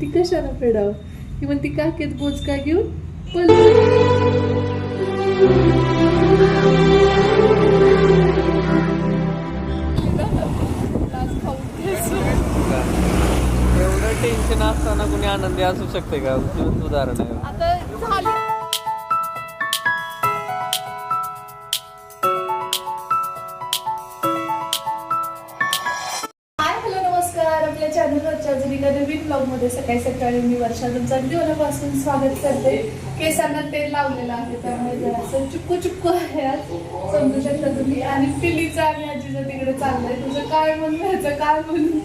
ती कशाला फेडावं? ती म्हणती काकेत बोच का घेऊन एवढं टेन्शन असताना कुणी आनंदी असू शकते का? जिवंत उदाहरण आहे. आता झाली चॅनलवरच्या नवीन ब्लॉगमध्ये सकाळी सकाळी मी वर्षा तुमचं अगदी मनापासून स्वागत करते. केसांना तेल लावलेलं आहे त्यामुळे जरासं चुक्कू चुक्कू आहे आज. समजू शकता तुम्ही. आणि पिलीचं आणि आजीचं तिकडे चाललंय. तुझं काय म्हणून ह्याचं काय म्हणून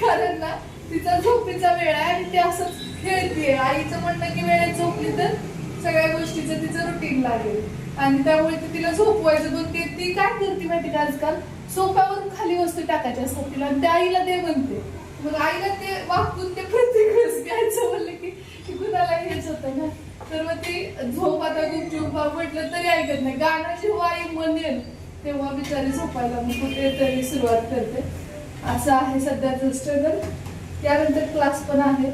कारण ना तिचा झोपीचा वेळ आहे आणि ती असंच खेळतीये. आईचं म्हणणं की वेळेत झोपली तर सगळ्या गोष्टीचं तिचं रुटीन लागेल. आणि त्यामुळे ती तिला झोपवायचं बघ ते ती काय करते माहिती का आजकाल? सोफ्यावरून खाली वस्तू टाकायच्या असतात तिला आणि त्या आईला दे म्हणते. मग आईला ते वाकून ते प्रत्येक वेळेस घ्यायचं म्हणलं की की कुणाला हेच होतं ना. तर मग ती झोप आता गुपचूप म्हटलं तरी ऐकत नाही. गाणं जेव्हा आई म्हणेल तेव्हा बिचारी झोपायला मग कुठे तरी सुरुवात करते. असं आहे सध्याचं स्ट्रगल त्यानंतर क्लास पण आहे.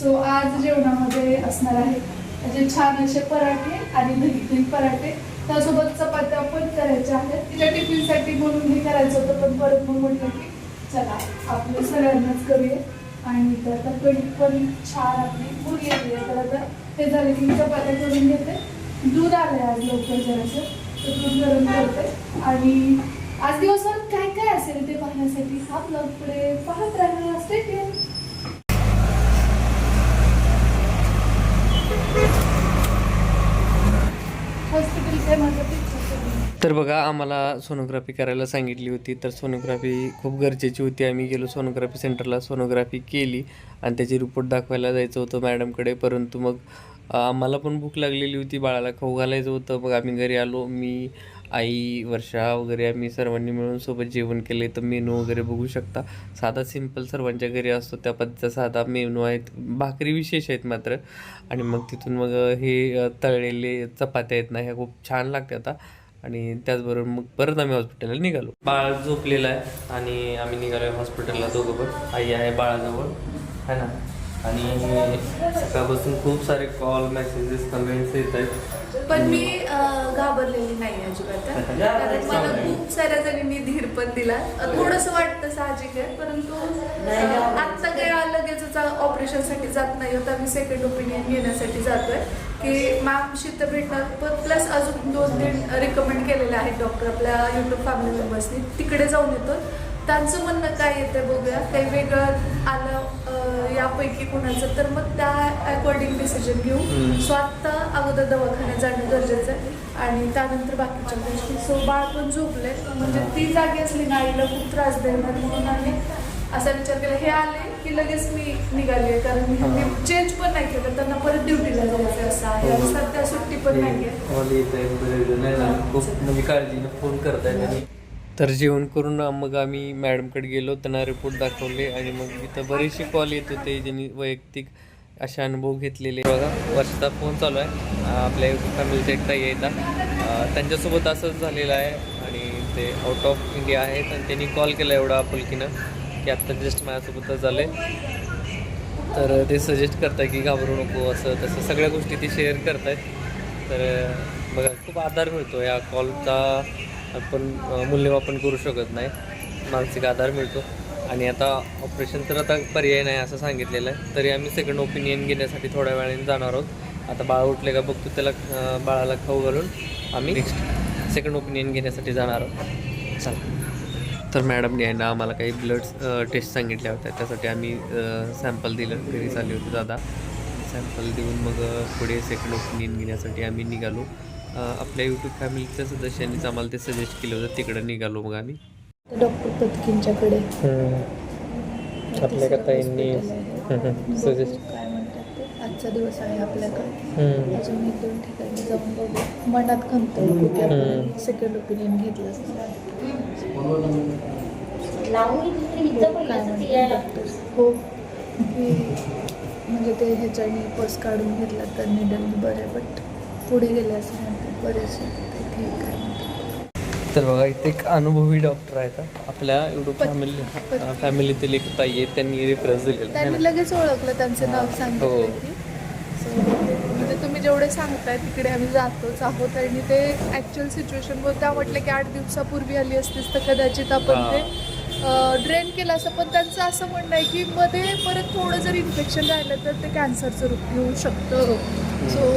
सो आज जेवणामध्ये असणार आहे. म्हणजे छान असे पराठे आणि दहीतील पराठे. त्यासोबत चपात्या पण करायच्या आहेत. तिच्या टिफिनसाठी म्हणून हे करायचं होतं पण परत मग म्हटलं की चला आपलं सगळ्यांनाच करूया. आणि तर आता पण छान आपली पुरी आली आहे. तर आता ते झाले की मी चपात्या करून घेते. दूध आहे आज लवकर जरासं. तर दूध गरम करते. आणि आज दिवसात काय काय असेल ते पाहण्यासाठी हा ब्लॉग पुढे पाहत राहा. की हॉस्पिटल काय माझं picture तर बघा आम्हाला सोनोग्राफी करायला सांगितली होती. तर सोनोग्राफी खूप गरजेची होती. आम्ही गेलो सोनोग्राफी सेंटरला सोनोग्राफी केली आणि त्याची रिपोर्ट दाखवायला जायचं होतं मॅडमकडे परंतु मग आम्हाला पण भूक लागलेली होती. बाळाला खाऊ घालायचं होतं. मग आम्ही घरी आलो. मी आई वर्षा वगैरे आम्ही सर्वांनी मिळून सोबत जेवण केले तर मेनू वगैरे बघू शकता. साधा सिंपल सर्वांच्या घरी असतो. त्या पद्धतीचा साधा मेनू आहेत. भाकरी विशेष आहेत मात्र. आणि मग तिथून मग हे तळलेले चपात्या आहेत ना ह्या खूप छान लागतात. आता आणि त्याचबरोबर मग परत आम्ही हॉस्पिटलला निघालो. बाळ झोपलेला आहे आणि आम्ही निघालो हॉस्पिटलला दोघं पण. आई आहे बाळाजवळ. है ना? आणि सकाळपासून खूप सारे कॉल मेसेजेस कमेंट्स येत आहेत. पण मी घाबरलेली नाही अजिबात. कारण मला खूप साऱ्या जणींनी धीर पण दिला. थोडस वाटतं साहजिक आहे परंतु अं, आत्ता काय लगेच ऑपरेशनसाठी जात नाही होता. मी सेकंड ओपिनियन घेण्यासाठी जातोय. की मॅमशी तर भेटणार पण प्लस अजून दोन तीन रिकमेंड केलेले आहेत डॉक्टर आपल्या युट्यूब फॅमिली मेंबर्सनी तिकडे जाऊन येतो त्यांचं म्हणणं काय येतं बघूया. काही वेगळं आलं यापैकी कुणाचं तर मग त्या अकॉर्डिंग डिसिजन घेऊ. सो आत्ता अगोदर दवाखान्यात जाणं गरजेचं आहे. आणि त्यानंतर बाकीच्या गोष्टी. सो बाळ पण झोपले म्हणजे ती जागी असली ना आईला खूप त्रास देणार म्हणून आम्ही असा विचार केला. हे आले की लगेच मी निघाली आहे. कारण मी चेंज पण नाही केलं. त्यांना परत ड्युटीला जायचं असं आहे. आणि सध्या सुट्टी पण नाही आहे खूप म्हणजे काळजीने फोन करतायत आणि तर जेवण करून मग आम्ही मॅडमकडे गेलो त्यांना रिपोर्ट दाखवले आणि मग इथं बरेचसे कॉल येत होते ज्यांनी वैयक्तिक असे अनुभव घेतलेले. बघा वर्षाचा फोन चालू आहे. आपल्या फॅमिलीचा एक त्यांच्यासोबत असंच झालेलं आहे आणि ते आउट ऑफ इंडिया आहेत आणि त्यांनी कॉल केला एवढा आपुलकीनं की आत्ता जस्ट माझ्यासोबतच झालं. तर ते सजेस्ट करताय की घाबरू नको असं तसं सगळ्या गोष्टी ते शेअर करत आहेत तर बघा खूप आधार मिळतो या कॉलचा आपण मूल्यमापन करू शकत नाही. मानसिक आधार मिळतो. आणि आता ऑपरेशन तर आता पर्याय नाही असं सांगितलेलं आहे. तरी आम्ही सेकंड ओपिनियन घेण्यासाठी थोड्या वेळाने जाणार आहोत. आता बाळ उठले का बघतो त्याला बाळाला खाऊ घालून आम्ही नेक्स्ट सेकंड ओपिनियन घेण्यासाठी जाणार आहोत. चला तर मॅडमने आहे ना आम्हाला काही ब्लड टेस्ट सांगितल्या होत्या. त्यासाठी आम्ही सॅम्पल दिलं. घरी चालले होते दादा. सॅम्पल देऊन मग पुढे सेकंड ओपिनियन घेण्यासाठी आम्ही निघालो. आपल्या यूट्यूब फॅमिलीच्या सदस्यांनीच आम्हाला ते सजेस्ट केलं होतं तिकडं निघालो मग आम्ही. डॉक्टर पत्कींच्याकडे. आपल्या ताईंनी सजेस्ट काय म्हणतात ते. आजचा दिवस आहे आपल्याकडे अजून एक दोन ठिकाणी जाऊन बघू. मनात खंत होती आपण सेकंड ओपिनियन घेतलं काय म्हणतात डॉक्टर हो. की म्हणजे ते ह्याच्याने पर्स काढून घेतला तर निडल बरं बट पुढे गेले असं तर बघा इथे एक अनुभवी डॉक्टर आहेत आपल्या युट्यूब फॅमिली फॅमिलीतील एक ताई आहे त्यांनी रेफरन्स दिलेला त्यांनी लगेच ओळखलं त्यांचं नाव सांगितलं हो. म्हणजे तुम्ही जेवढे सांगताय तिकडे आम्ही जातोच आहोत. आणि ते ॲक्च्युअल सिच्युएशन त्या म्हटलं की आठ दिवसापूर्वी आली असतीस तर कदाचित आपण हा. ते ड्रेन केलं असं पण त्यांचं असं म्हणणं आहे की मध्ये परत थोडं जर इन्फेक्शन राहिलं तर ते कॅन्सरचं रूप घेऊ शकतं. सो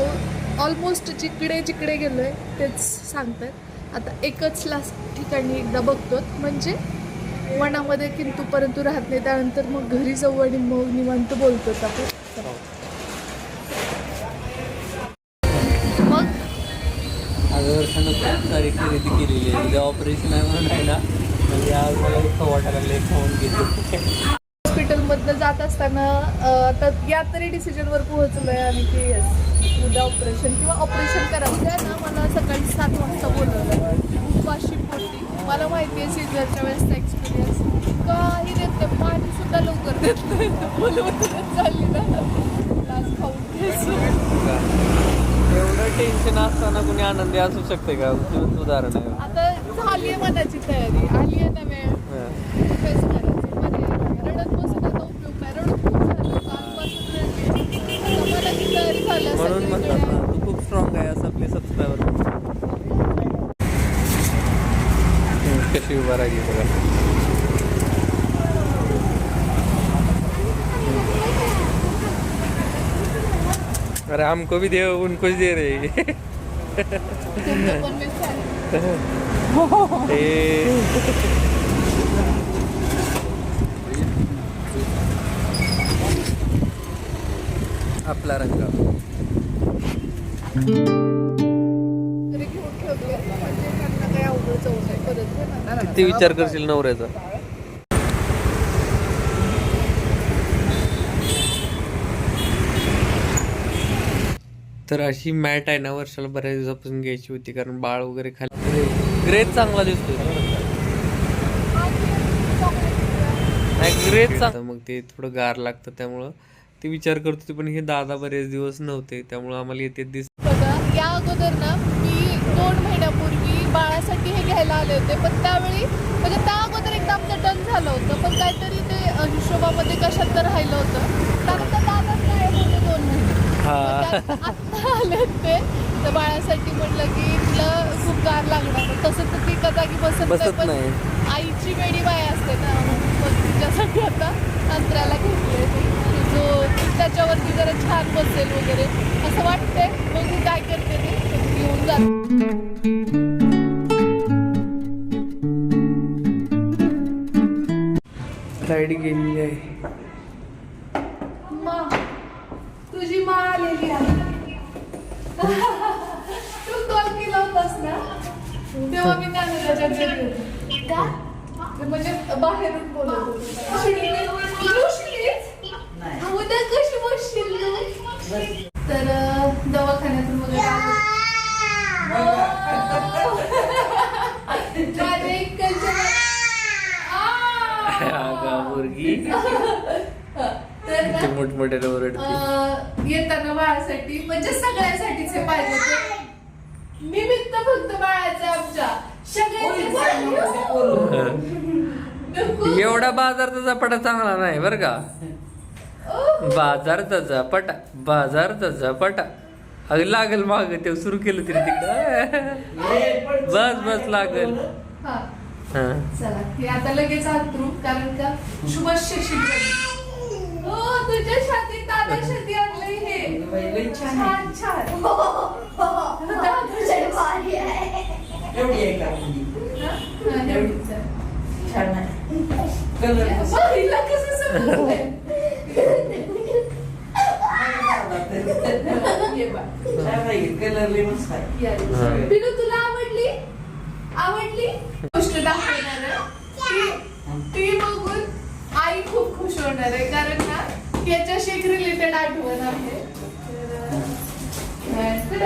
ऑलमोस्ट जिकडे जिकडे गेलो आहे तेच सांगतात. आता एकच लास्ट ठिकाणी एकदा बघतो म्हणजे मनामध्ये किंतु परंतु राहत नाही त्यानंतर मग घरी जाऊ आणि मग निवांत बोलतो आपण. सारी खरेदी केलेली आहे. म्हणजे ऑपरेशन आहे म्हणून आहे ना म्हणजे आज मला एक वाटायला लागले खाऊन घेतो हॉस्पिटलमधनं जात असताना आता या तरी डिसिजनवर पोहोचलोय आम्ही की येस उद्या ऑपरेशन किंवा ऑपरेशन करा उद्या ना मला सकाळी सात वाजता बोलवलं. उपाशी पोटी. मला माहिती आहे सिजरच्या वेळेसचा एक्सपिरियन्स काही देत नाही. पाणी सुद्धा लवकर देत नाही. बोलवतच चालली ना. लाज खाऊन एवढं टेन्शन असताना कुणी आनंदी असू शकते का? उदाहरण आहे. आता झाली आहे मनाची तयारी. आली आहे ना वेळ म्हणून म्हणतात सगळीकडे. ना तू खूप स्ट्रॉंग आहे असं आपले सबस्क्रायबर कशी उभा राहिली बघा अरे हमको भी दे उनको भी दे रहे. ए आपला रंग किती विचार करशील नवऱ्याचा? तर अशी मॅट आहे ना वर्षाला बऱ्याच दिवसापासून घ्यायची होती कारण बाळ वगैरे खाली ग्रेज चांगला दिसतोय. नाही ग्रेच चांगला मग ते थोडं गार लागतं त्यामुळं. ते विचार करत होते पण हे दादा बरेच दिवस नव्हते त्यामुळं आम्हाला येते दिस बघा या अगोदर ना मी दोन महिन्यापूर्वी बाळासाठी हे घ्यायला आले होते पण त्यावेळी म्हणजे त्या अगोदर एकदा आमचं डन झालं होतं पण काहीतरी ते हिशोबामध्ये कशात तर राहिलं होतं. त्यानंतर दादा काय होते दोन महिने? आत्ता आले ते तर बाळासाठी म्हटलं की तिला खूप गार लागणार तसं तर ती एका जागी बसत नाही पण आईची वेडी बाय असते ना मग तिच्यासाठी आता अंतराला घेतले की त्याच्यावरती जरा छान बसेल वगैरे. असं वाटतंय. बघू काय करते ते. घेऊन जात. लाइट गेलेली आहे. मा तुझी मा आलेली आहे. तू कॉल केला होतास ना? तेव्हा मी कानूराच्या घरी होते. का म्हणजे बाहेरून बोलत होते? उद्या कशी बसशील तू? तर दवाखान्यातून वगैरे तर ते मोठमोठ्याने ओरडते. येताना बाळासाठी म्हणजे सगळ्यासाठीच हे पाहिजे. निमित्त फक्त बाळाचं आमच्या. सगळ्यांच्यासाठी. नको. एवढा बाजारचा झपाटा चांगला नाही बर का? बाजारचा झपाटा बाजारचा झपाटा. अगं लागल माग ते सुरू केलं तरी तिकडं. बस बस लागल. हा, हा. चला हे आता लगेच अंतरू कारण का हो तुझ्या आणलंय हे. छान छान. एवढी आहे? हा. छान आहे. कलर कसं बिनू तुला आवडली? आवडली? गोष्ट दाखवणार आहे. ती- बघून आई खूप खुश होणार आहे कारण ना याच्याशी एक रिलेटेड आठवण आहे. तर,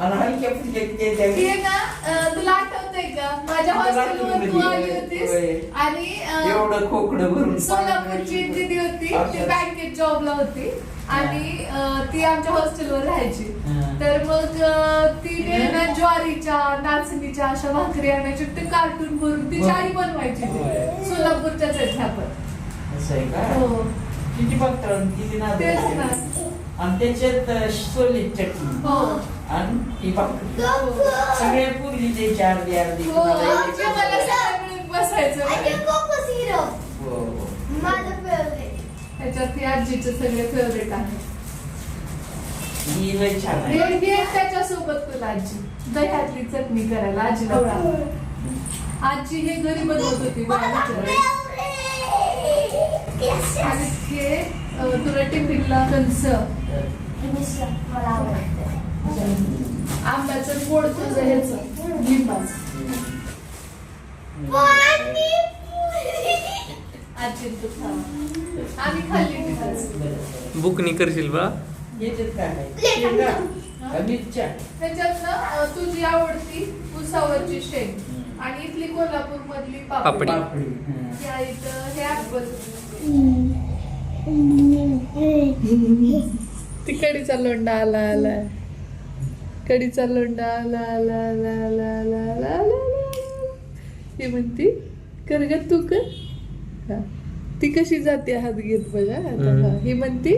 अं, आजीला दाखव. अरे वा आणि हलक्या फुलक्या ते ती ना अं, तुला आठवतंय का माझ्या तिथं हॉस्टेलवर तू आली होतीस. आणि अं, एवढं खोकडं भरून सोलापूरची दिदी होती ती अच्छा. बँकेत जॉबला होती आणि अं, ती आमच्या हॉस्टेलवर राहायची हा. तर मग अं, तिने ना ज्वारीच्या नाचणीच्या अशा भाकरी आणायची ते कार्टून भरून ती. चाळी बनवायची ती. होय. सोलापूरच्याच आहेत ह्या पण असं आहे का हो किती बघतात किती तेच आहे. ना आणि त्याच्यात अं, सोली चटणी हो आणि पूर्वी जे हो, त्याच्यात ती आजीचे सगळे फेवरेट आहे. त्याच्यासोबत तुला आजी. चटणी करायला आजी हे घरी बनवत होती आणि हे तुला टिफिनला कंस मला आंब्याचं गोड तुझं ह्याच. लिंबाच. आजी तू खा. आम्ही खाल्ली ती बुकनी करशील बा? त्याच्यात ना तुझी आवडती उसावरची शेंग आणि इथली कोल्हापूर मधली पापडी. पापडी हं. या इथं हे ऍपल ती कडीचा लोंडा आला आला कडीचा लोंडा ला ला ला ला ला ला ला म्हणती कर ग तू कर. हा. ती कशी जाते हात घेत बघा हे म्हणते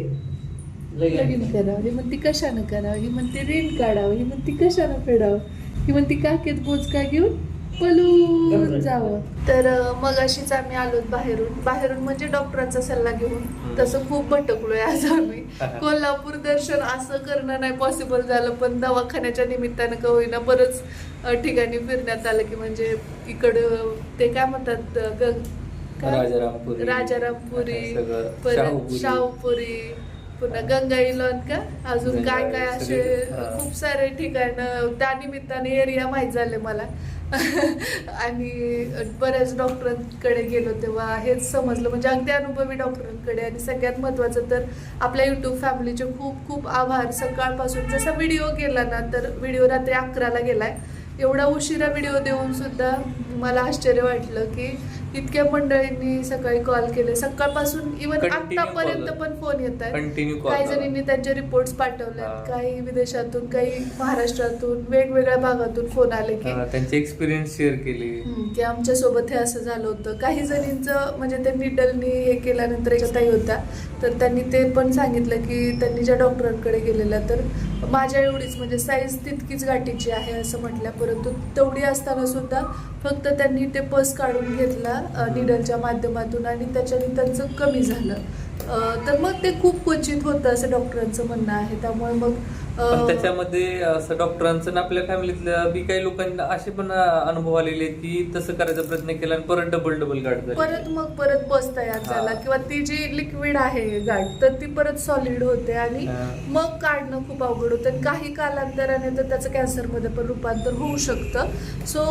लगीन करावं. हे म्हणते कशानं करावं? हे म्हणते रील काढावं. हे म्हणती कशानं फेडावं? ही म्हणती काकेत बोचका घेऊन? पळून जावं तर मग अशीच आम्ही आलोत बाहेरून बाहेरून म्हणजे डॉक्टरांचा सल्ला घेऊन तसं खूप भटकलोय आज आम्ही कोल्हापूर दर्शन असं करणं नाही पॉसिबल झालं पण दवाखान्याच्या निमित्तानं का होईना बरंच ठिकाणी फिरण्यात आलं की म्हणजे इकडं ते काय म्हणतात? राजारामपुरी. राजारामपुरी. परत शाहूपुरी. पुन्हा गंगाईलॉन का? अजून काय काय असे. खूप सारे ठिकाण त्या निमित्ताने एरिया माहीत झाले मला. आणि बऱ्याच डॉक्टरांकडे गेलो तेव्हा हेच समजलं. म्हणजे अगदी अनुभवी डॉक्टरांकडे आणि सगळ्यात महत्त्वाचं तर आपल्या युट्यूब फॅमिलीचे खूप खूप आभार. सकाळपासून जसा व्हिडिओ गेला ना तर व्हिडिओ रात्री अकराला गेलाय. एवढा उशिरा व्हिडिओ देऊन सुद्धा मला आश्चर्य वाटलं की इतक्या मंडळींनी सकाळी कॉल केले. सकाळपासून इव्हन आतापर्यंत. पण फोन येत आहेत. कॉल काही जणींनी त्यांचे रिपोर्ट्स पाठवले. काही विदेशातून काही महाराष्ट्रातून वेगवेगळ्या भागातून फोन आले की. त्यांचे एक्सपिरियन्स शेअर केले. की आमच्यासोबत हे असं झालं होतं. काही जणींचं म्हणजे ते निडलनी हे केल्यानंतर एक होत्या. तर त्यांनी ते पण सांगितलं की त्यांनी ज्या डॉक्टरांकडे गेलेल्या तर माझ्या एवढीच म्हणजे साईज तितकीच गाठीची आहे असं म्हटल्या परंतु तेवढी असताना सुद्धा फक्त त्यांनी ते पस काढून घेतला निडलच्या माध्यमातून आणि त्याच्याने त्यांचं कमी झालं. तर मग ते खूप क्वचित होतं असं डॉक्टरांचं म्हणणं आहे. त्यामुळे मग पण त्याच्यामध्ये असं डॉक्टरांचं आणि आपल्या फॅमिलीतल्या बी काही लोकांना असे पण अनुभव आलेले की तसं करायचा प्रयत्न केला आणि परत डबल डबल गाठ झाली परत मग परत बस तयार हा. झाला किंवा ती जी लिक्विड आहे गाठ तर ती परत सॉलिड होते आणि हा. मग काढणं खूप अवघड होतं काही कालांतराने तर त्याचं कॅन्सरमध्ये पण रूपांतर होऊ शकतं सो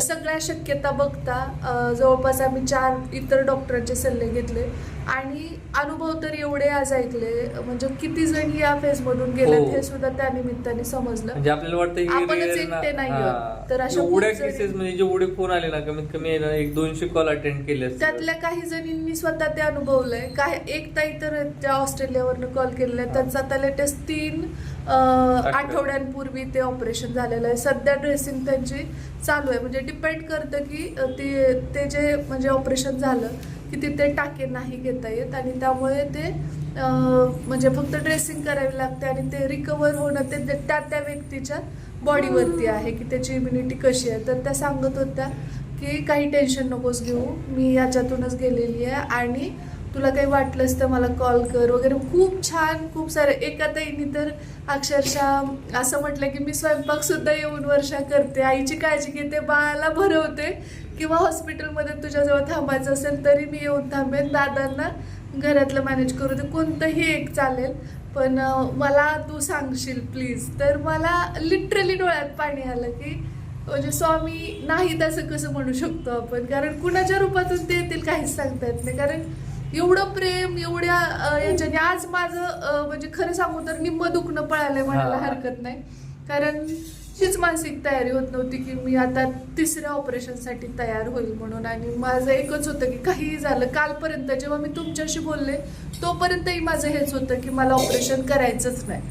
सगळ्या शक्यता बघता जवळपास आम्ही चार इतर डॉक्टरांचे सल्ले घेतले आणि अनुभव तर एवढे आज ऐकले म्हणजे किती जण या फेजमधून गेले हो. सुद्धा त्या निमित्ताने समजलं म्हणजे आपल्याला वाटतं आपणच एकटे नाही. आहोत. तर अशा एवढ्या खूप जणी- केसेस म्हणजे जेवढे फोन आले ना कमीत कमी आहे ना एक दोनशे कॉल अटेंड केले असतील. त्यातल्या काही जणींनी स्वतः ते अनुभवलंय काय एक ताई तर त्या ऑस्ट्रेलियावरनं कॉल केलेला आहे त्यांचा आता लेटेस्ट तीन अं, आठवड्यांपूर्वी ते ऑपरेशन झालेलं आहे सध्या ड्रेसिंग त्यांची चालू आहे म्हणजे डिपेंड करतं की अं, ते ते जे म्हणजे ऑपरेशन झालं की तिथे टाके नाही घेता येत आणि त्यामुळे ते म्हणजे फक्त ड्रेसिंग करावी लागते आणि ते रिकवर होणं ते त्या त्या व्यक्तीच्या बॉडीवरती आहे की त्याची इम्युनिटी कशी आहे. तर त्या सांगत होत्या की काही टेन्शन नकोस घेऊ मी याच्यातूनच गेलेली आहे आणि तुला काही वाटलंच तर मला कॉल कर वगैरे. खूप छान खूप सारे. एका ताईने तर अक्षरशः असं म्हटलं की मी स्वयंपाक सुद्धा येऊन वर्षा करते. आईची काळजी घेते बाळाला भरवते. किंवा हॉस्पिटलमध्ये तुझ्याजवळ थांबायचं असेल तरी मी येऊन थांबेन. दादांना घरातलं मॅनेज करू दे कोणतंही एक चालेल. पण मला तू सांगशील प्लीज तर मला लिटरली डोळ्यात पाणी आलं की म्हणजे स्वामी नाही तसं कसं म्हणू शकतो आपण. कारण कुणाच्या रूपातून ते येतील काहीच सांगता येत नाही. कारण एवढं प्रेम एवढ्या याच्याने आज माझं म्हणजे खरं सांगू तर निम्म दुखणं पळालंय म्हणायला. हरकत नाही. कारण हीच मानसिक तयारी होत नव्हती की मी आता तिसऱ्या ऑपरेशनसाठी तयार होईल म्हणून. आणि माझं एकच होतं की काहीही झालं कालपर्यंत जेव्हा मी तुमच्याशी बोलले तोपर्यंतही माझं हेच होतं की मला ऑपरेशन करायचंच नाही.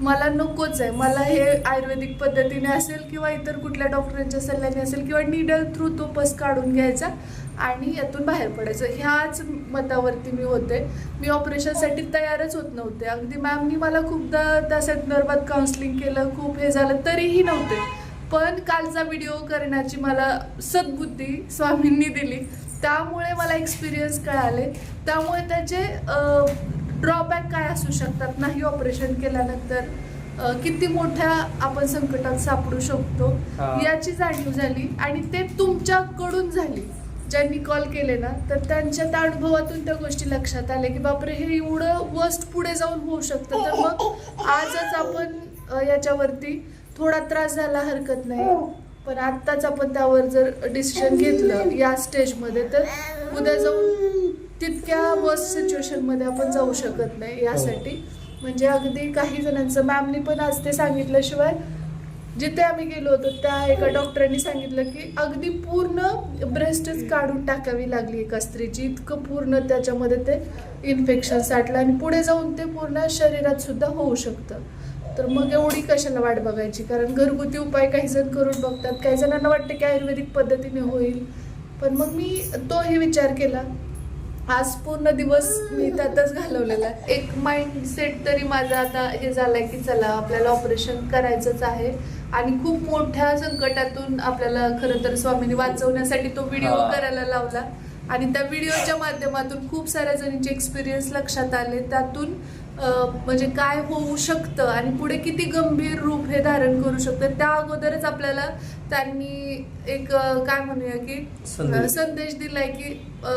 मला नकोच आहे. मला हे आयुर्वेदिक पद्धतीने असेल किंवा इतर कुठल्या डॉक्टरांच्या सल्ल्याने असेल किंवा निडल थ्रू तो पस काढून घ्यायचा आणि यातून बाहेर पडायचं. ह्याच मतावरती मी होते. मी ऑपरेशनसाठी तयारच होत नव्हते. अगदी मॅमनी मला खूपदा त्या संदर्भात काउन्सिलिंग केलं खूप हे झालं तरीही नव्हते. पण कालचा व्हिडिओ करण्याची मला सद्बुद्धी स्वामींनी दिली. त्यामुळे मला एक्सपिरियन्स कळाले. त्यामुळे त्याचे ड्रॉबॅक काय असू शकतात? नाही ऑपरेशन केल्यानंतर किती मोठ्या आपण संकटात सापडू शकतो. याची जाणीव झाली आणि ते तुमच्याकडून झाली. ज्यांनी कॉल केले ना तर त्यांच्या त्या अनुभवातून त्या गोष्टी लक्षात आल्या की बापरे हे एवढं वस्ट पुढे जाऊन होऊ शकतं. तर मग आजच आपण याच्यावरती थोडा त्रास झाला हरकत नाही. पण आत्ताच आपण त्यावर जर डिसिजन घेतलं या स्टेजमध्ये तर उद्या जाऊन तितक्या वर्स्ट सिच्युएशनमध्ये आपण जाऊ शकत नाही यासाठी. म्हणजे अगदी काही जणांचं मॅमनी पण आज ते सांगितल्याशिवाय जिथे आम्ही गेलो होतो त्या एका डॉक्टरांनी सांगितलं की अगदी पूर्ण ब्रेस्टच काढून टाकावी लागली एका स्त्रीची. इतकं पूर्ण त्याच्यामध्ये ते इन्फेक्शन साठलं आणि पुढे जाऊन ते पूर्ण शरीरात सुद्धा होऊ शकतं. तर मग एवढी कशाला वाट बघायची? कारण घरगुती उपाय काही जण करून बघतात. काही जणांना वाटतं की आयुर्वेदिक पद्धतीने होईल. पण मग मी तोही विचार केला. आज पूर्ण दिवस मी त्यातच घालवलेला आहे. एक माइंड सेट तरी माझा आता हे झालंय की चला आपल्याला ऑपरेशन करायचंच आहे. आणि खूप मोठ्या संकटातून आपल्याला खरं तर स्वामींनी वाचवण्यासाठी तो व्हिडिओ. करायला लावला. आणि त्या व्हिडिओच्या माध्यमातून खूप साऱ्या जणींचे एक्सपिरियन्स लक्षात आले. त्यातून म्हणजे काय होऊ शकतं आणि पुढे किती गंभीर रूप हे धारण करू शकतं त्या अगोदरच आपल्याला त्यांनी एक काय म्हणूया की संदेश. दिलाय की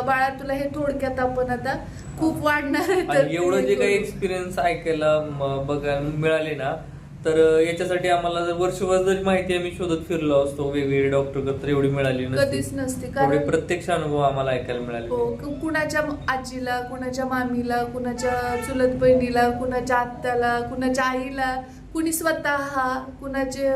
बाळा तुला हे थोडक्यात आपण आता खूप वाढणार आहे एवढं जे काही. एक्सपिरियन्स ऐकायला बघायला मिळाले ना तर याच्यासाठी आम्हाला जर वर्षभर जरी माहिती आम्ही शोधत फिरलो असतो वेगवेगळे डॉक्टर तर एवढी मिळाली कधीच नसती एवढे कारण प्रत्यक्ष अनुभव आम्हाला ऐकायला मिळाले हो कु- कुणाच्या आजीला कुणाच्या मामीला कुणाच्या चुलत बहिणीला कुणाच्या आत्याला कुणाच्या आईला कुणी स्वतः कुणाचे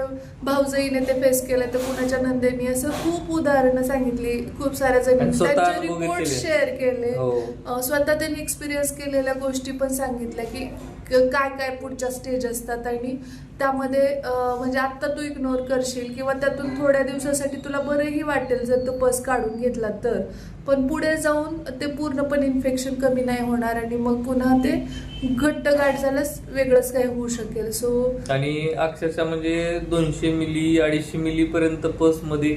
भाऊजाईने ते फेस केलं तर कुणाच्या नंदेनी असं खूप उदाहरणं सांगितली खूप साऱ्या आणि जणी स्वतः त्यांचे अनुभव रिपोर्ट घेतलेले. शेअर केले हो. अं, स्वतः त्यांनी एक्सपिरियन्स केलेल्या गोष्टी पण सांगितल्या क- काय काय पुढच्या स्टेज असतात आणि त्यामध्ये म्हणजे आत्ता तू इग्नोर करशील किंवा त्यातून थोड्या दिवसासाठी तुला बरंही वाटेल जर तो पस काढून घेतला तर. पण पुढे जाऊन ते पूर्णपणे इन्फेक्शन कमी नाही होणार आणि मग पुन्हा ते घट्ट गाठ झाल्यास वेगळंच काही होऊ शकेल. सो आणि अक्षरशः म्हणजे दोनशे मिली अडीचशे मिली पर्यंत पसमध्ये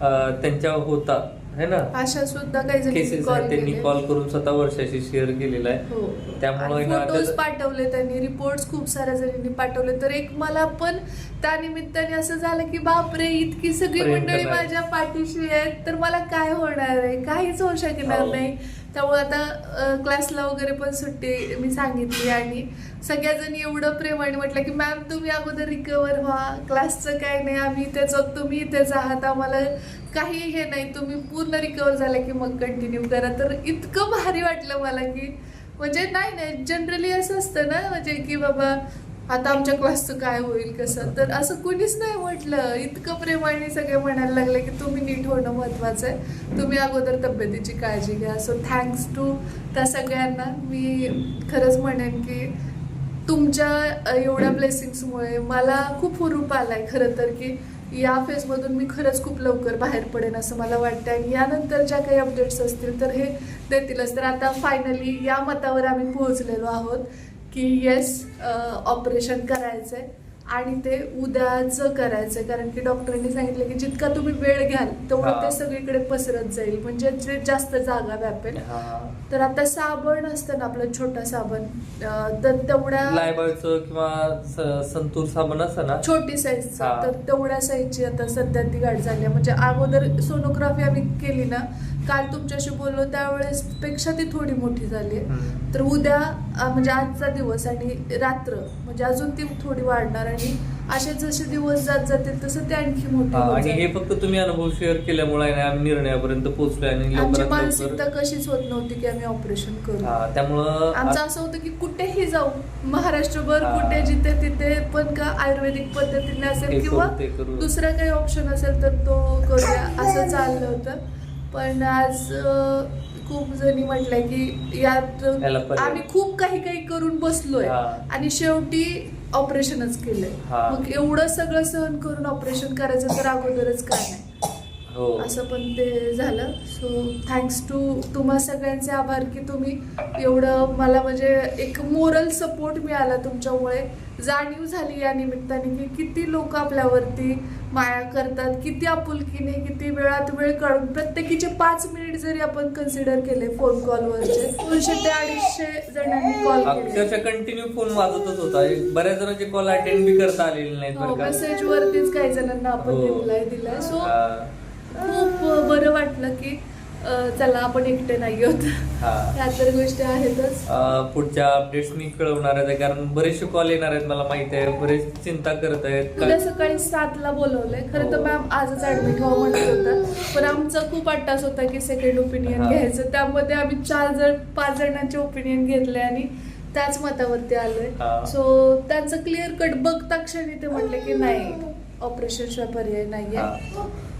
त्यांच्या होता. है ना? अशा सुद्धा काही जणी केसेस कॉल आहेत त्यांनी केले. करून स्वतः वर्षाशी शेअर केलेला आहे. हो. त्यामुळे ना फोटोज त्याचं- पाठवले त्यांनी रिपोर्ट्स खूप साऱ्या जणांनी पाठवले. तर एक मला पण त्या निमित्ताने असं झालं की बापरे इतकी सगळी प्रेम मंडळी करणारे. माझ्या पाठीशी आहेत तर मला काय होणार आहे? काहीच होऊ शकणार हो. नाही. त्यामुळे आता क्लासला वगैरे पण सुट्टी मी सांगितली आणि सगळ्या जणी एवढं प्रेमाने म्हटलं की मॅम तुम्ही अगोदर रिकवर व्हा. क्लासचं काय नाही. आम्ही इथेच आहोत. तुम्ही इथेच आहात. आम्हाला काही हे नाही तुम्ही पूर्ण रिकवर झालं की मग कंटिन्यू करा. तर इतकं भारी वाटलं मला की म्हणजे नाही नाही जनरली असं असतं ना म्हणजे की बाबा आता आमच्या क्लासचं काय होईल कसं? तर असं कुणीच नाही म्हटलं. इतकं प्रेमाने सगळे म्हणायला लागले की तुम्ही नीट होणं महत्वाचं आहे. तुम्ही अगोदर तब्येतीची काळजी घ्या. सो थँक्स टू त्या सगळ्यांना मी खरंच म्हणेन की तुमच्या एवढ्या ब्लेसिंग्समुळे मला खूप हुरूप आला आहे खरं तर की या फेजमधून मी खरंच खूप लवकर बाहेर पडेन असं मला वाटतं आणि यानंतर ज्या काही अपडेट्स असतील तर हे देतीलच तर आता फायनली या मतावर आम्ही पोहोचलेलो आहोत की येस ऑपरेशन करायचं आहे आणि ते उद्याचं करायचं आहे कारण की डॉक्टरांनी सांगितलं की जितका तुम्ही वेळ घ्याल तेवढं. ते सगळीकडे पसरत जाईल म्हणजे जे जास्त जागा व्यापेल. तर आता साबण असतं ना आपलं छोटा साबण तर तेवढ्या लायबॉयचं किंवा स- संतूर साबण असं ना छोटी साईज हा. तर तेवढ्या साईजची आता सध्या ती गाठ झाली आहे. म्हणजे अगोदर सोनोग्राफी आम्ही केली ना काल तुमच्याशी बोललो त्यावेळेस पेक्षा ती थोडी मोठी झाली आहे हम्म. तर उद्या अं, म्हणजे आजचा दिवस आणि रात्र म्हणजे अजून ती थोडी वाढणार आणि असे जसे दिवस जात जातील तसं ते आणखी मोठे हा, होत आणि हे जातील. फक्त तुम्ही अनुभव शेअर केल्यामुळे आम्ही निर्णयापर्यंत पोहोचलोय आणि आमची लवकरात मानसिकता लवकर कशीच होत नव्हती की आम्ही ऑपरेशन करू हा त्यामुळं आमचं असं होतं की कुठेही जाऊ महाराष्ट्रभर हा. कुठे जिथे तिथे पण का आयुर्वेदिक पद्धतीने हे असेल करू, किंवा ते करू. दुसरा काही ऑप्शन असेल तर तो करूया असं चाललं होतं पण आज अं, खूप जणी म्हटलंय की यात याला पर्याय. आम्ही खूप काही काही करून बसलोय हा. आणि शेवटी ऑपरेशनच केलंय. हा. मग एवढं सगळं सहन करून ऑपरेशन करायचं तर अगोदरच काय नाही? हो. असं पण ते झालं. सो थँक्स टू तुम्हा सगळ्यांचे आभार की तुम्ही एवढं मला म्हणजे एक मोरल सपोर्ट मिळाला तुमच्यामुळे. जाणीव झाली या निमित्ताने की किती लोक आपल्यावरती माया करतात. किती आपुलकीने किती वेळात वेळ काढून प्रत्येकीचे पाच मिनिट जरी आपण कन्सिडर केले फोन कॉलवरचे दोनशे ते अडीचशे जणांनी कॉल. अक्षरशः कंटिन्यू फोन वाजतच होता. एक बऱ्याच जणांचे कॉल अटेंड बी करता आलेले नाहीत बरं का. मेसेज वरतीच काही जणांना आपण हो. रिप्लाय दिलाय. सो हा, खूप बरं वाटलं की चला आपण एकटे नाही होत हा. ह्या तर गोष्टी आहेतच. पुढच्या अपडेट्स मी कळवणार आहे कारण बरेचसे कॉल येणार आहेत मला माहिती आहे. बरेच चिंता करत आहेत. उद्या सकाळी सातला बोलवलंय. खरं तर हो. मॅम आजच ऍडमिट व्हावं म्हणत होता. पण आमचा खूप अट्टास होता की सेकंड ओपिनियन हा. घ्यायचं. त्यामध्ये आम्ही चार जण पाच जणांचे ओपिनियन घेतले आणि त्याच मतावरती आलोय. हा. सो त्यांचं क्लिअर कट बघता क्षणी ते म्हटले की नाही ऑपरेशन शिवाय पर्याय नाहीये.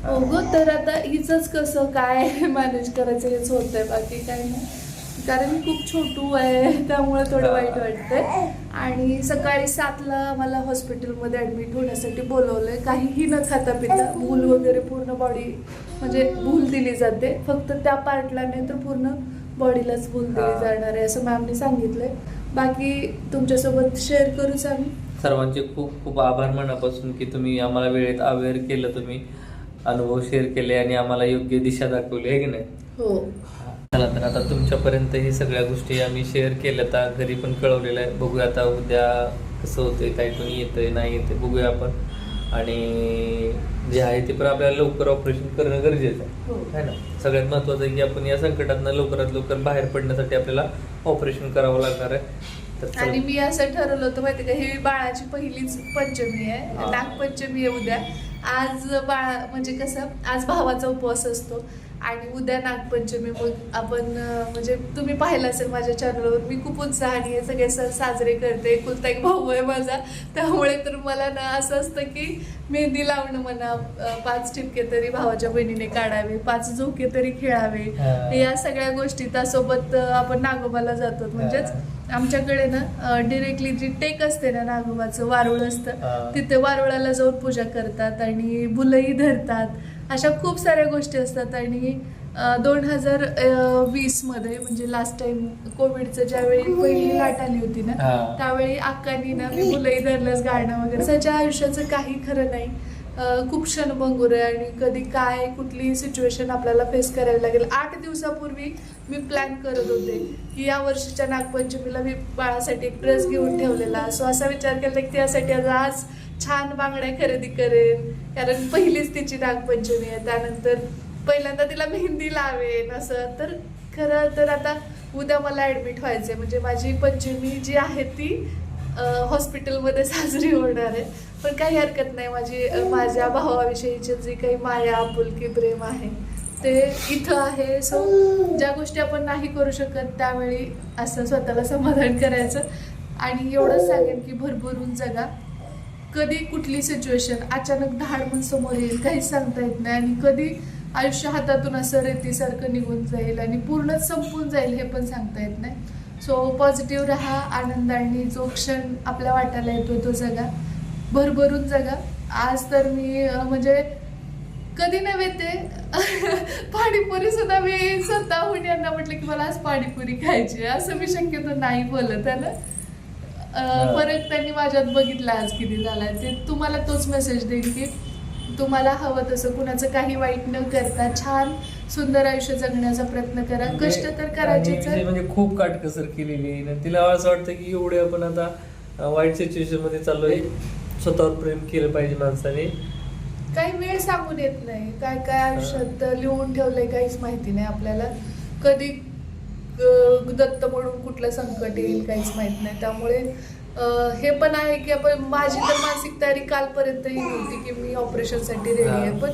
हा. तर आता हिचंच कसं काय मॅनेज करायचं हेच होतंय बाकी काही नाही कारण खूप छोटू आहे त्यामुळे थोडं. वाईट वाटतंय आणि सकाळी सातला मला हॉस्पिटलमध्ये ऍडमिट होण्यासाठी बोलवलंय काहीही न खाता पिता भूल वगैरे पूर्ण बॉडी म्हणजे भूल दिली जाते फक्त त्या पार्टला नाही तर पूर्ण बॉडीलाच भूल दिली. जाणार आहे असं मॅमने सांगितलंय बाकी तुमच्यासोबत शेअर करूच आम्ही सर्वांचे खूप खूप आभार मनापासून की तुम्ही आम्हाला वेळेत अवेअर केलं तुम्ही अनुभव शेअर केले आणि आम्हाला योग्य दिशा दाखवली आहे की नाही? हो. चला तर आता तुमच्यापर्यंत ही सगळ्या गोष्टी आम्ही शेअर केल्या आता घरी पण कळवलेलं आहे. बघूया आता उद्या कसं होतंय काय कोणी येतंय नाही येते बघूया आपण. आणि जे आहे ते पण आपल्याला लवकर ऑपरेशन करणं गरजेचं. आहे. है. ना? सगळ्यात महत्त्वाचं आहे की आपण या संकटातनं लवकरात लवकर बाहेर पडण्यासाठी आपल्याला ऑपरेशन करावं लागणार आहे. आणि मी असं ठरवलं होतं माहिती का ही बाळाची पहिलीच पंचमी आहे. नागपंचमी आहे उद्या. आज बाळा म्हणजे कसं आज भावाचा उपवास असतो. आणि उद्या नागपंचमी मग आपण म्हणजे तुम्ही पाहिलं असेल माझ्या चॅनलवर मी खूप उत्साहाने हे सगळे सण साजरे करते. एकुलता एक भाऊ आहे माझा. त्यामुळे तर मला ना असं असतं की मेहंदी लावणं म्हणा पाच ठिपके तरी भावाच्या बहिणीने काढावे पाच झोके तरी खेळावे. या सगळ्या गोष्टी त्यासोबत आपण नागोबाला जातो. म्हणजेच आमच्याकडे ना डिरेक्टली जी टेक असते ना नागोबाचं वारुळ. असतं तिथे वारुळाला जाऊन पूजा करतात आणि बुलई धरतात. अशा खूप साऱ्या गोष्टी असतात आणि दोन हजार वीसमध्ये म्हणजे लास्ट टाइम कोविडचं ज्यावेळी पहिली लाट आली होती ना. त्यावेळी अक्कानी ना मी बुलई धरलंच गाणं वगैरे. त्याच्या आयुष्याचं काही खरं नाही. खूप क्षणभंगूर आहे आणि कधी काय कुठली सिच्युएशन आपल्याला फेस करावी लागेल. आठ दिवसापूर्वी मी प्लॅन करत होते की या वर्षीच्या नागपंचमीला मी बाळासाठी एक ड्रेस घेऊन ठेवलेला. सो असा विचार केला की त्यासाठी आज आज छान बांगड्या खरेदी करेन. कारण पहिलीच तिची नागपंचमी आहे त्यानंतर पहिल्यांदा तिला मेहंदी लावेन असं. तर खरं तर आता उद्या मला ऍडमिट आहे म्हणजे माझी पंचमी जी आहे ती हॉस्पिटलमध्ये साजरी होणार आहे. पण काही हरकत नाही. माझी माझ्या भावाविषयीचे जी काही माया आपुलकी प्रेम आहे ते इथं आहे. सो ज्या गोष्टी आपण नाही करू शकत त्यावेळी असं स्वतःला समाधान करायचं. आणि एवढंच सांगेन की भरभरून जगा. कधी कुठली सिच्युएशन अचानक धाड समोर येईल काहीच सांगता येत नाही आणि कधी आयुष्य हातातून असं रेतीसारखं निघून जाईल आणि पूर्णच संपून जाईल हे पण सांगता येत नाही. सो पॉझिटिव्ह राहा आनंदाने जो क्षण आपल्या वाटायला येतो तो जगा. भरभरून जगा. आज तर मी म्हणजे कधी नव्हे ते पाणीपुरी सुद्धा मी स्वतःहून यांना म्हटलं की मला आज पाणीपुरी खायची आहे. असं मी शक्यतो नाही बोलत आहे ना. फरक त्यांनी माझ्यात बघितला आज किती झालाय. ते तुम्हाला तोच मेसेज देईल की तुम्हाला हवं तसं कुणाचं काही वाईट न करता छान सुंदर आयुष्य जगण्याचा प्रयत्न करा. कष्ट तर करायचेच विजय म्हणजे खूप काटकसर केलेली आहे. तिला असं वाटतं की एवढे आपण आता वाईट सिच्युएशनमध्ये चाललोय. स्वतःवर प्रेम केलं पाहिजे माणसाने. काही वेळ सांगून येत नाही. काय काय आयुष्यात लिहून ठेवलंय काहीच माहिती नाही आपल्याला. कधी दत्त म्हणून कुठलं संकट येईल काहीच माहीत नाही. त्यामुळे हे पण आहे की आपण माझी तर मानसिक तयारी कालपर्यंत ही नव्हती की मी ऑपरेशनसाठी रेडी आहे. पण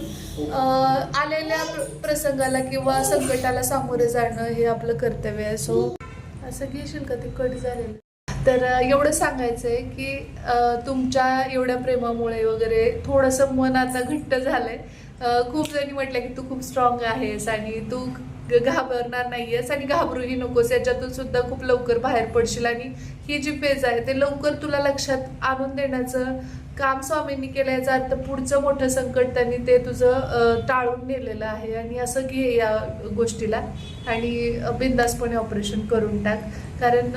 आलेल्या प्र- प्रसंगाला किंवा संकटाला सामोरे जाणं हे आपलं कर्तव्य आहे. सो असं घेशील का? ते कट झालेलं? तर एवढं सांगायचं आहे की तुमच्या एवढ्या प्रेमामुळे वगैरे थोडंसं मन आता घट्ट झालंय. खूप जणी म्हटलं की तू खूप स्ट्रॉंग आहेस आणि तू घाबरणार नाहीयेस आणि घाबरूही नकोस. याच्यातून सुद्धा खूप लवकर बाहेर पडशील आणि ही जी पेज आहे ते लवकर तुला लक्षात आणून देण्याचं काम स्वामींनी केलं याचा अर्थ पुढचं मोठं संकट त्यांनी ते तुझं टाळून नेलेलं आहे आणि असं घे या गोष्टीला. आणि बिंदासपणे ऑपरेशन करून टाक. कारण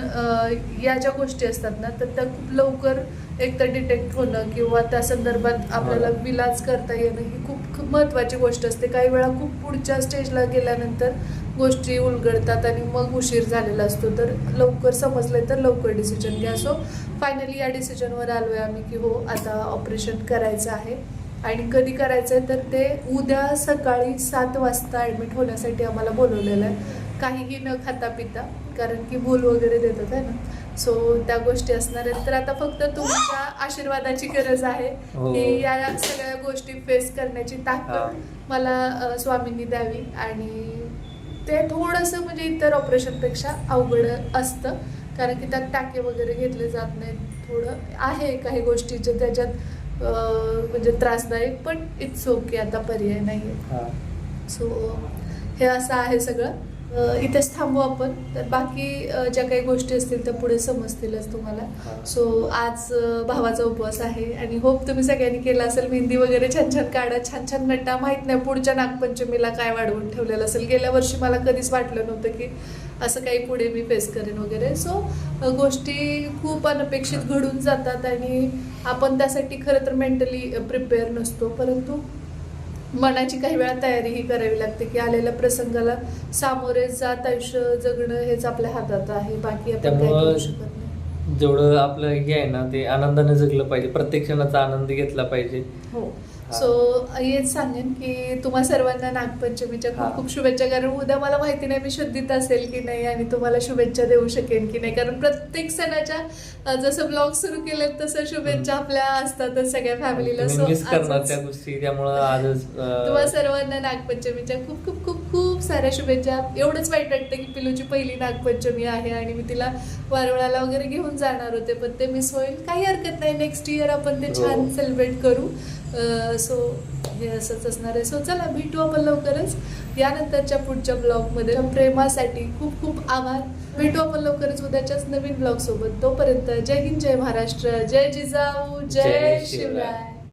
या ज्या गोष्टी असतात ना तर त्या खूप लवकर एकतर डिटेक्ट होणं किंवा त्या संदर्भात आपल्याला विलाज करता येणं ही खूप खूप महत्त्वाची गोष्ट असते. काही वेळा खूप पुढच्या स्टेजला गेल्यानंतर गोष्टी उलगडतात आणि मग उशीर झालेला असतो. तर लवकर समजलं तर लवकर डिसिजन घ्या. सो फायनली या डिसिजनवर आलो आहे आम्ही की हो आता ऑपरेशन करायचं आहे. आणि कधी करायचं आहे तर ते उद्या सकाळी सात वाजता ॲडमिट होण्यासाठी आम्हाला बोलवलेलं आहे. काहीही न खाता पिता कारण की भूल वगैरे देतात आहे ना? सो त्या गोष्टी असणार आहेत. तर आता फक्त तुमच्या आशीर्वादाची गरज आहे हो. की या सगळ्या गोष्टी फेस करण्याची. ताकद मला स्वामींनी द्यावी आणि ते थोडंसं म्हणजे इतर ऑपरेशनपेक्षा अवघड असतं. कारण की त्यात टाके वगैरे घेतले जात नाहीत. थोडं आहे काही गोष्टी जे त्याच्यात म्हणजे त्रासदायक पण इट्स ओके आता पर्याय नाही आहे हा. सो हे असं आहे सगळं. इथेच थांबू आपण. तर बाकी ज्या काही गोष्टी असतील त्या पुढे समजतीलच तुम्हाला. सो आज भावाचा उपवास आहे आणि होप तुम्ही सगळ्यांनी केला असेल. मेहंदी वगैरे छान छान काढा. छान छान नटा माहीत नाही पुढच्या नागपंचमीला काय वाढवून ठेवलेलं असेल. गेल्या वर्षी मला कधीच वाटलं नव्हतं की असं काही पुढे मी फेस करेन वगैरे. सो गोष्टी खूप अनपेक्षित घडून जातात आणि आपण त्यासाठी खरं तर मेंटली प्रिपेअर नसतो. परंतु मनाची काही वेळा तयारीही करावी लागते की आलेल्या प्रसंगाला सामोरे जात आयुष्य जगणं हेच आपल्या हातात आहे बाकी आपण काय त्यामुळं करू शकत नाही जेवढं आपलं हे आहे ना ते आनंदाने जगलं पाहिजे प्रत्येक क्षणाचा आनंद घेतला पाहिजे हो हा. सो हेच सांगेन की तुम्हा सर्वांना नागपंचमीच्या. खूप खूप शुभेच्छा. कारण उद्या मला माहिती नाही मी शुद्धीत असेल की नाही आणि तुम्हाला शुभेच्छा देऊ शकेन की नाही. कारण प्रत्येक सणाच्या जसं ब्लॉग सुरू केले तसं शुभेच्छा आपल्या असतातच सगळ्या फॅमिलीला तुम्ही सर्वांना नागपंचमीच्या खूप खूप खूप खूप साऱ्या शुभेच्छा. एवढंच वाईट वाटतं की पिलूची पहिली नागपंचमी आहे आणि मी तिला वारवळाला वगैरे घेऊन जाणार होते पण ते मिस होईल. काही हरकत नाही. नेक्स्ट इयर आपण ते छान हो. सेलिब्रेट करू. सो हे असंच असणार आहे. सो चला भेटू आपण लवकरच. यानंतरच्या पुढच्या ब्लॉगमध्ये प्रेमासाठी खूप खूप आभार. भेटू आपण लवकरच उद्याच्याच नवीन ब्लॉग सोबत तोपर्यंत जय हिंद जय महाराष्ट्र जय जिजाऊ जय. शिवराय.